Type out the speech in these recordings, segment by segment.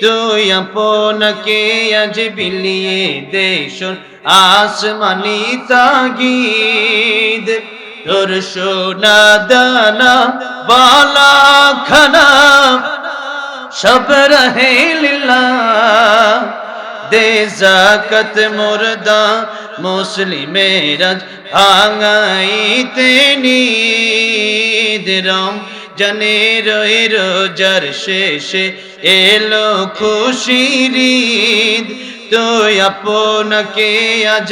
তুই আপনাকে আজ বিলিয়ে দেশন আসমানি তাগিদ তোর সোনা দানা বালা খানা সব রহে লীলা দে জাকত মুর্দা মুসলিমের ভাঙাইতে নিদ রম জানের রোজার শেষে এলো খুশির ঈদ। তুই আপনাকে আজ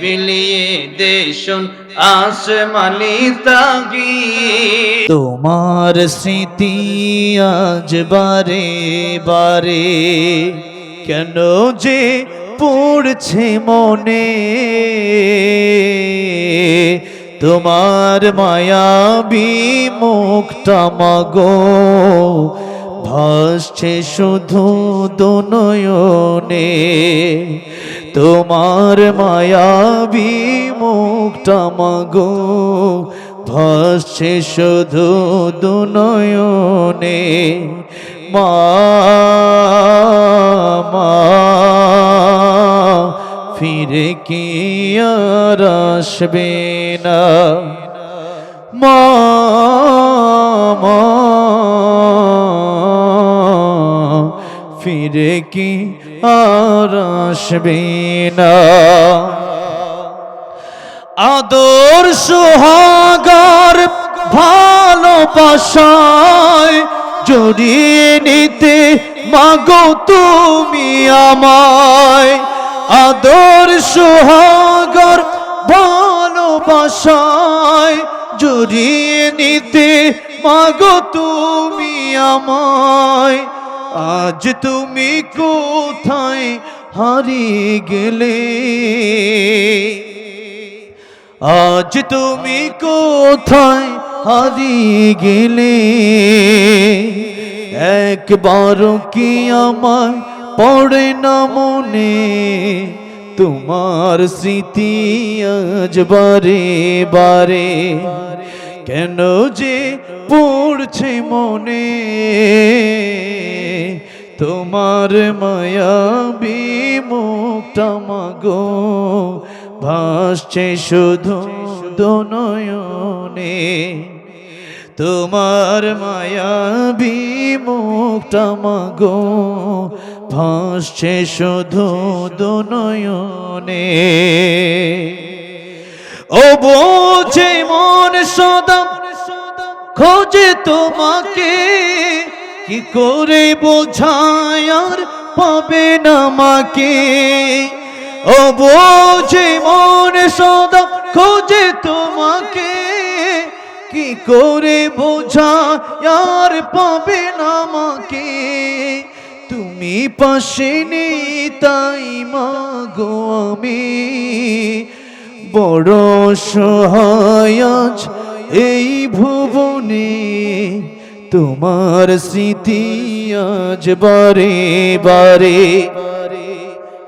বিলিয়ে দেশন আসমানি তাগি তোমার স্মৃতি আজ বারে বারে, কেন যে পড়ছে মনে? তোমার মায়াবী মুখটা মাগো। ভাসছে শুধু দনয়নে। তোমার মায়াবী মুখটা মাগো। ভাসছে শুধু দুনয়নে। মা মা, ফিরে কি আর আসবে না? মা ফিরে কি আর আসবে না? আদর সোহাগার ভালোবাসায় জড়িয়ে নিতে মাগো তুমি আমায়। আদর সোহাগার ভালোবাসায় জড়িয়ে নিতে, মাগো তুমি আমায়। আজ তুমি কোথায় হারিয়ে গেলে? আজ তুমি কোথায় হারিয়ে গেলে? একবার কি আমার পড়ে না মনে, তোমার স্মৃতি আজ বারে বারে। কেন যে পড়ছে মনে, তোমার মায়া বিমুক্তা মাগো, ভাসছে শুধু দনয়নে। তোমার মায়া বিমুক্তা মাগো ভাসছে শুধু দনয়নে। ও বোঝে মন সদা, খোঁজে তোমাকে, কি করে বোঝায় আর পাবে না মাকে ও বোঝে মন সদা, খোঁজে তোমাকে, কি করে বোঝা আর পাবে না মাকে তুমি পাশে নেই তাই মাগো আমি। বড় সহায় এই ভুবনে, তোমার স্মৃতি আজ বারে বারে।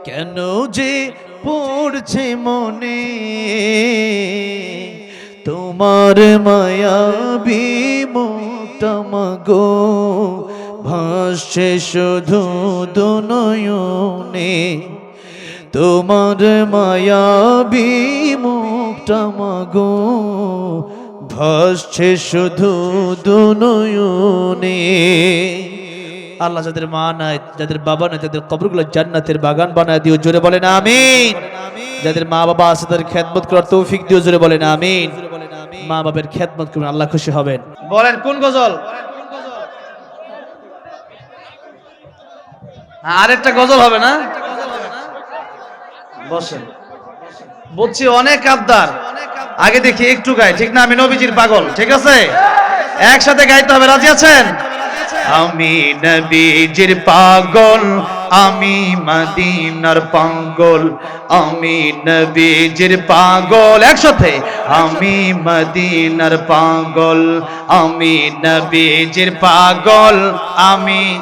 কেন যে পড়ছে মনে, তোমার মায়া বিমুক্তা মাগো। ভাসছে শুধু দুনয়নে। তোমার মায়া বিমুক্তা মাগো। ভাসছে শুধু দুনয়নে। আল্লাহ যাদের মা নাই, যাদের বাবা নাই, তাদের কবরগুলো জান্নাতের বাগান বানায় দিও, জোরে বলেন আমিন। যাদের মা বাবা আছে, তাদের খেদমত করার তৌফিক দিও, জোরে বলেন আমিন। মা বাবার খেদমত করবেন আল্লাহ খুশি হবেন। বলেন কোন গজল? আরেকটা গজল হবে না? বসেন। বলছি, অনেক আবদার। আগে দেখি, একটু গাই। ঠিক না, আমি নবীজির পাগল। ঠিক আছে? একসাথে গাইতে হবে। রাজি আছেন? আমি নবীজির পাগল, আমি মদিনার পাগল, আমি নবীজির পাগল। একসাথে। আমি মদিনার পাগল, আমি নবীজির পাগল, আমি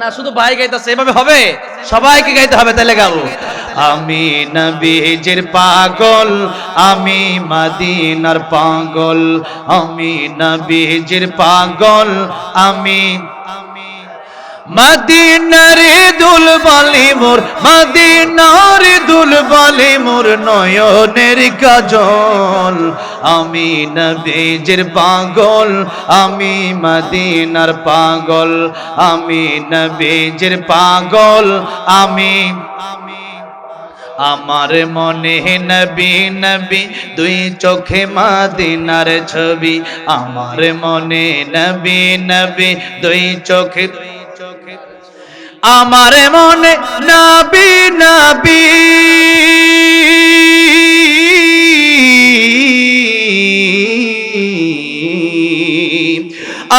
না, শুধু ভাই গাইতেছে, এভাবে হবে? সবাইকে গাইতে হবে তাহলে গাবো। আমি নবীজির পাগল, আমি মদিনার পাগল। আমি নবীজির পাগল, আমি মদিনার দুল বালি মোর, মদিনার দুল বালি মোর নয়নের কাজল। আমি নবীজির পাগল, আমি মদিনার পাগল, আমি নবীজির পাগল, আমি আমার মনে নবী নবী, দুই চোখে মাদিনার ছবি। আমার মনে নবী নবী, দুই চোখে আমার মনে নবী নবী।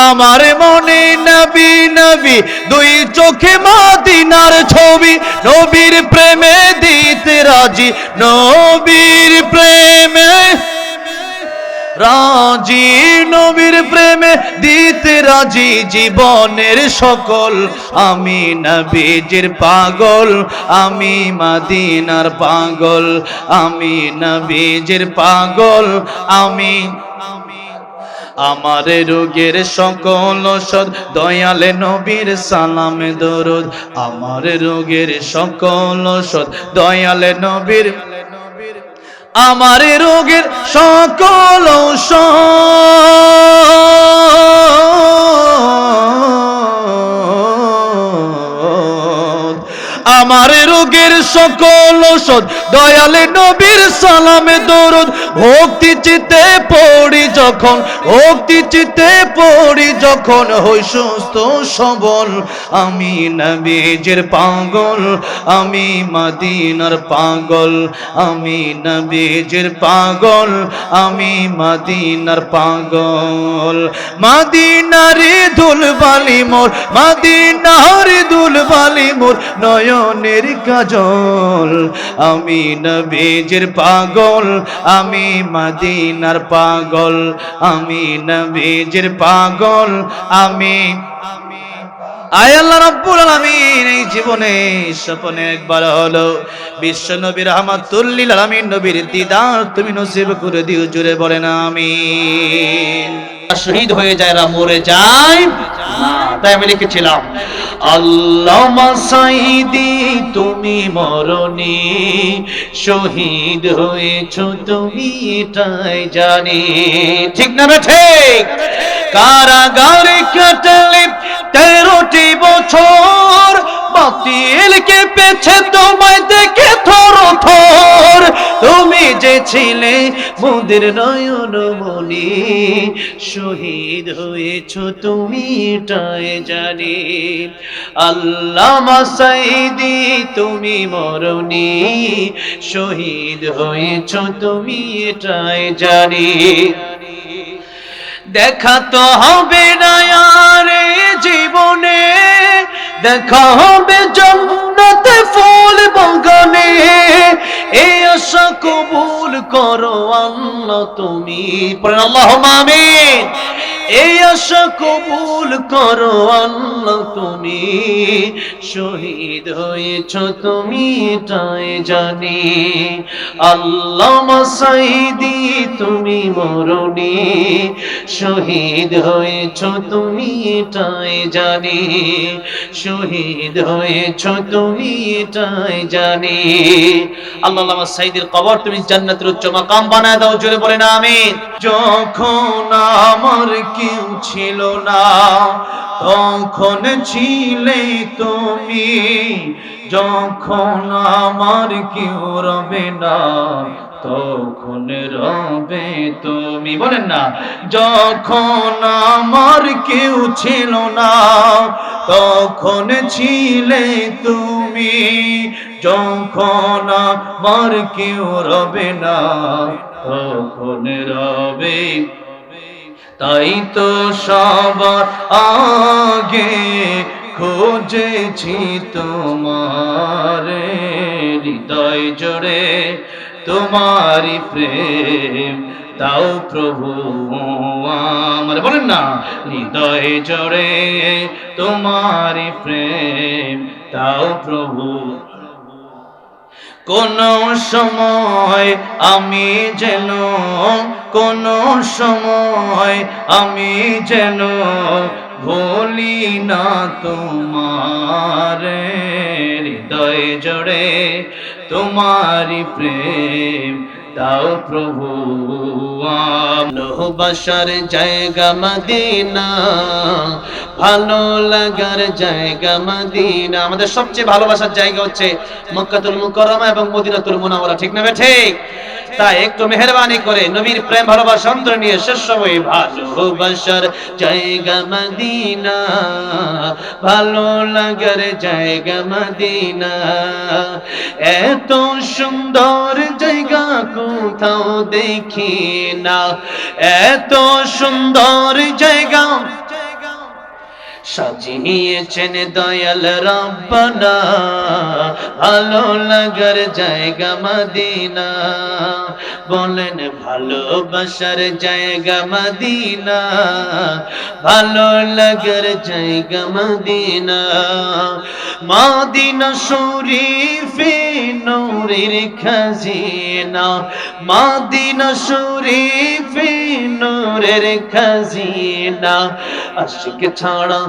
আমার মনে নবী নবী, দুই চোখে মাদিনার ছবি। নবীর প্রেমে দিতে রাজি, নবীর প্রেমে রাজি নবীর প্রেমে দিতে রাজি জীবনের সকল। আমি নবীজির পাগল, আমি মাদিনার পাগল, আমি নবীজির পাগল, আমি আমার রোগের সকল ওষুধ দয়ালে নবীর সালামে দরুদ। আমার রোগের সকল ওষুধ দয়ালে নবীর আমার রোগের সকল ঔষধ। আমার রোগের সকল ওষুধ, দয়ালে নবীর সালামে দরুদ। ভক্তি চিতে পড়ি যখন, ভক্তি চিতে পড়ি যখন হই সুস্থ সবল। আমি নবীজের পাগল, আমি মদিনার পাগল, আমি নবীজের পাগল, আমি মদিনার পাগল। মদিনারে দুলবালি মোর, মদিনারে দুলবালি মোর নয়নের কাজল, আমি নবীজের পাগল, আমি মদিনার পাগল, আমি নবীজের পাগল, আমি, আয় আল্লাহ রাব্বুল আলামিন, এই জীবনে স্বপ্নে একবার হলো, বিশ্ব নবীর রহমাতুল্লিল আলামিন, নবীর দিদার তুমি নসিব করে দিও জুড়ে বলেন আমিন। শহীদ হয়ে যায়, এরা মরে যায়। তাই আমি লিখেছিলাম আল্লাহ সাইদি, তুমি মরণি শহীদ হয়েছ তুমি এটাই জানি। ঠিক না না ঠিক? কারাগারে কাটালে তেরোটি বছর বাতিলকে পেছে তোমায় দেখে থর থর। তুমি যে ছিলে মোদের নয়ন মনি শহীদ হয়েছ তুমি এটাই জানি। আল্লাহ মাসাইদি, তুমি মরণি, শহীদ হয়েছ তুমি এটাই জানি। দেখা তো হবে না আর জীবনে দেখা হবে জন্নতে ফুল বাগানে এই আশা কবুল করো আল্লাহ তুমি। আল্লাহ আমিন। এই আশা কবুল করো আল্লাহ, তুমি শহীদ হয়েছ, তুমি এটাই জানি। আল্লাহ মাসাইদি, তুমি মরণি, শহীদ হয়েছ, তুমি এটাই জানি। শহীদ হয়েছ, তুমি এটাই জানি। আল্লাহ সাইদের কবর তুমি জান্নাতের উচ্চ মাকাম বানায় দাও, জোরে বলেন, আমিন। যখন আমার কেউ ছিল না। তখন ছিলে তুমি, যখন আমার কেউ রবে না, তখন রবে তুমি। বলেন না, যখন আমার কেউ ছিল না, তখন ছিলে তুমি, যখন আমার কেউ রবে না, তখন রবে তাই তো সবার আগে খুঁজেছি তোমার, হৃদয় জোড়ে তোমারি প্রেম। দাও প্রভু আমার, বলেন না, হৃদয় জোড়ে তোমারি প্রেম। দাও প্রভু কোন সময় আমি যেন, কোন সময় আমি যেন ভুলি না তোমার হৃদয় জোড়ে তোমারি প্রেম দাও প্রভু ভালোবাসার জায়গা মদিনা ভালো লাগার জায়গা মদিনা। আমাদের সবচেয়ে ভালোবাসার জায়গা হচ্ছে মক্কাতুল মুকাররমা এবং মদিনাতুল মুনাওয়ারা। ঠিক না ঠিক তাই একটু মেহরবানি করে নবীর প্রেম, ভালোবাসা, অন্তর নিয়ে শেষ সময় ভালোবাসার জায়গা মদিনা। ভালো লাগার জায়গা মদিনা। এত সুন্দর জায়গা কোথাও দেখি না। এত সুন্দর জায়গা সাজিয়েছেন দয়াল রব্বানা। ভালো লাগার জায়গা মদিনা। বলেন ভালোবাসার জায়গা মদিনা। ভালো লাগার জায়গা মদিনা। মাদিনা শরীফে নূরের খাজিনা। মাদিনা শরীফে নূরের খাজিনা। আশিক ছাড়া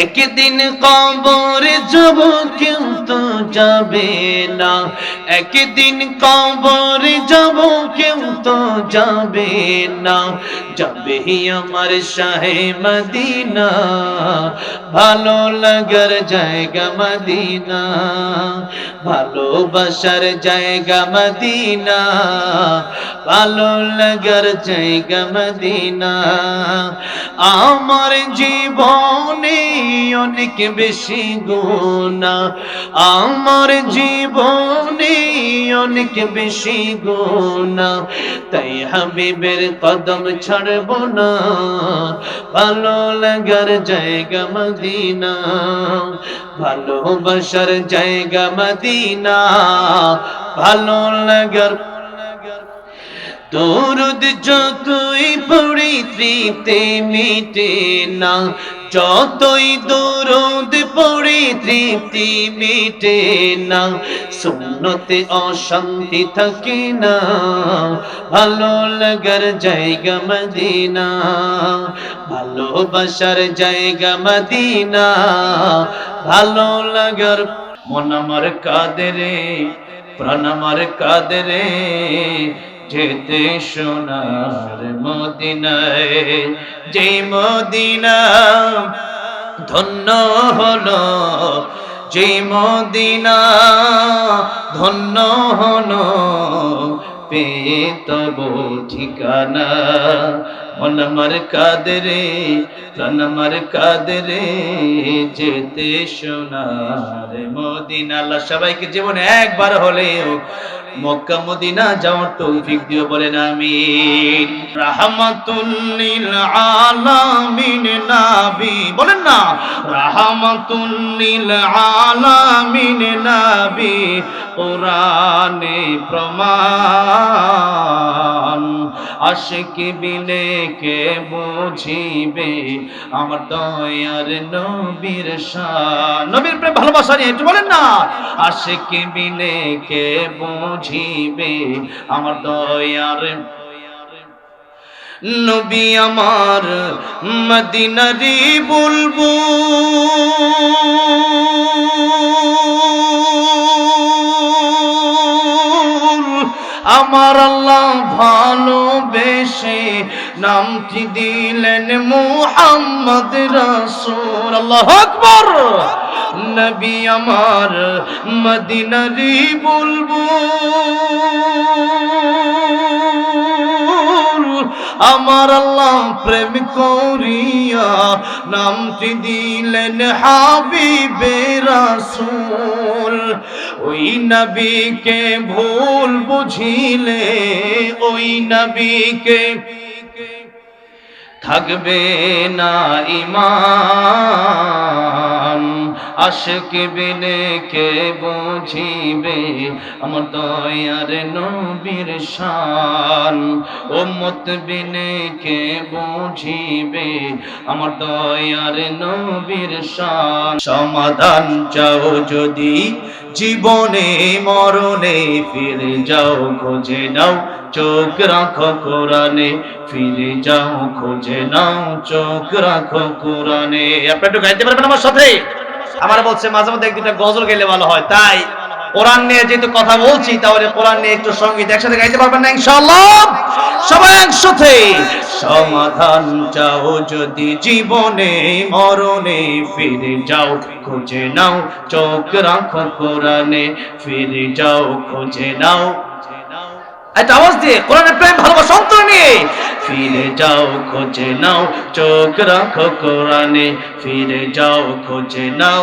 একদিন কবর যাব কিন্তু যাবে না। একদিন কবর যাব কিন্তু যাবে না। যাবে আমার শাহে মদিনা, ভালো লাগার জায়গা মদিনা ভালোবাসার জায়গা মদিনা, ভালো লাগার জায়গা মদিনা। আমার জীবনে অনেক বেশি গুণা। আমার জীবনে অনেক বেশি গুণা। তাই হাবিবের কদম ছাড়ব না। ভালো লাগার জায়গা মদিনা। ভালোবাসার জায়গা মদিনা। ভালো লাগার দরুদ যতই পড়ি তৃপ্তি মিটে না। যতই দরুদ পড়ি, তৃপ্তি মিটে না। সুন্নতে অশান্তি থাকে না। ভালো লাগার জায়গা মদিনা। ভালোবাসার জায়গা মদিনা। ভালো লাগার মন আমার কাদেরে প্রাণ আমার কাদেরে যেতে সোনার মদিনায় যে মদিনা ধন্য হলো যে মদিনা ধন্য হলো পেয়ে তব ঠিকানা আমার কাদরে আমার কাদরে, যেতে সোনার মদিনা। আল্লাহ সবাইকে জীবনে একবার হলেও মক্কা মদিনা যাওয়ার তৌফিক দিও বলেন, আমিন। রাহমাতুল্লিল আলামিন নাবি। বলেন না, রাহমাতুল্লিল আলামিন নাবি। কোরআনে প্রমাণ, আশিক বিনে কে বুঝিবে আমার দয়ার নবীর শান। নবীর প্রেম, ভালোবাসা নিয়ে একটু বলেন না। আশিক বিনে কে বুঝিবে আমার দয়ার নবী আমার মদিনারি বলব আমার আল্লাহ ভালোবেসে নামটি দিলেন মুহাম্মদ রাসূল আল্লাহ আকবার! নবী আমার মদিনারি বলব আমার আল্লাহ প্রেম করিয়া নামটি দিলেন হাবিবে রাসূল। ওই নবীকে ভুল বুঝিলে ওই নবীকে থাকবে না ইমান। আশক বিনে কে বুঝিবে? আমার দয়ার নবীর শান। উম্মত বিনে কে বুঝিবে? আমার দয়ার নবীর শান। সমাধান চাও যদি জীবনে, মরণে ফিরে যাও, খোঁজে নাও। চোখ রাখো কোরআনে, ফিরে যাও, খোঁজে নাও। চোখ রাখো কোরআনে। আপনি একটু গাইতে পারবেন আমার সাথে? আমার বলছে মাঝে মধ্যে এক দুটা গজল গেলে ভালো হয়। তাই কোরআন নিয়ে যেহেতু কথা বলছি তাহলে কোরআন নিয়ে একটু সংগীত একসাথে গাইতে পারবেন না ইনশাআল্লাহ? সবাই একসাথে। সমাধান চাও যদি জীবনে মরণে ফিরে যাও খুঁজে নাও চোখ রাখো কোরআনে ফিরে যাও খুঁজে নাও। একটা আওয়াজ দিয়ে কোরআনের প্রেম ভালোবাসা অন্তর নিয়ে ফিরে যাও খোঁজে নাও চোখ রাখো কোরআনে। ফিরে যাও খোঁজে নাও।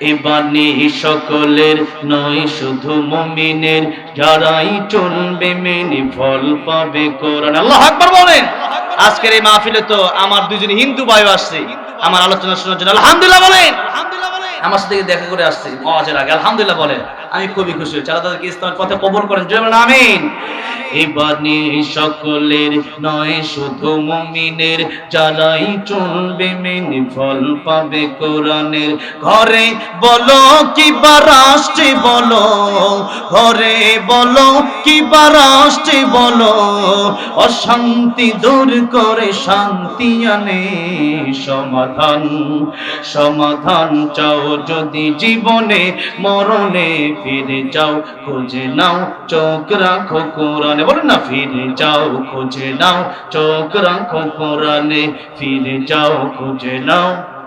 এবানি সকলের নয় শুধু মুমিনের। যারাই চলবে মেনে ফল পাবে কোরআন। আল্লাহ আকবার বলেন। আজকের এই মাহফিলে তো আমার দুজন হিন্দু ভাই আসছে। আমার আলোচনা শোনার জন্য আলহামদুলিল্লাহ বলেন। আমার সাথে দেখা করে আসছে। আগে আলহামদুলিল্লাহ বলেন। আমি খুবই খুশি হয়েছি। আল্লাহ তাদেরকে ইসলামের পথে কবুল করেন। জয় বলেন, আমিন। এবানি সকলের নয়, শুধু মুমিনের যারাই চলবে, মেনে ফল পাবে কোরআনের। ঘরে বলো, কি বা রাষ্ট্রে বলো? ঘরে বলো, কি বা রাষ্ট্রে বলো? অশান্তি দূর করে শান্তি আনে সমাধান। সমাধান চাও যদি জীবনে, মরণে ফিরে যাও, খুঁজে নাও, চোখ রাখো কোরআনে। বলো না, ফিরে যাও, খুঁজে নাও, চোখ রাখো কোরআনে। ফিরে যাও, খুঁজে নাও।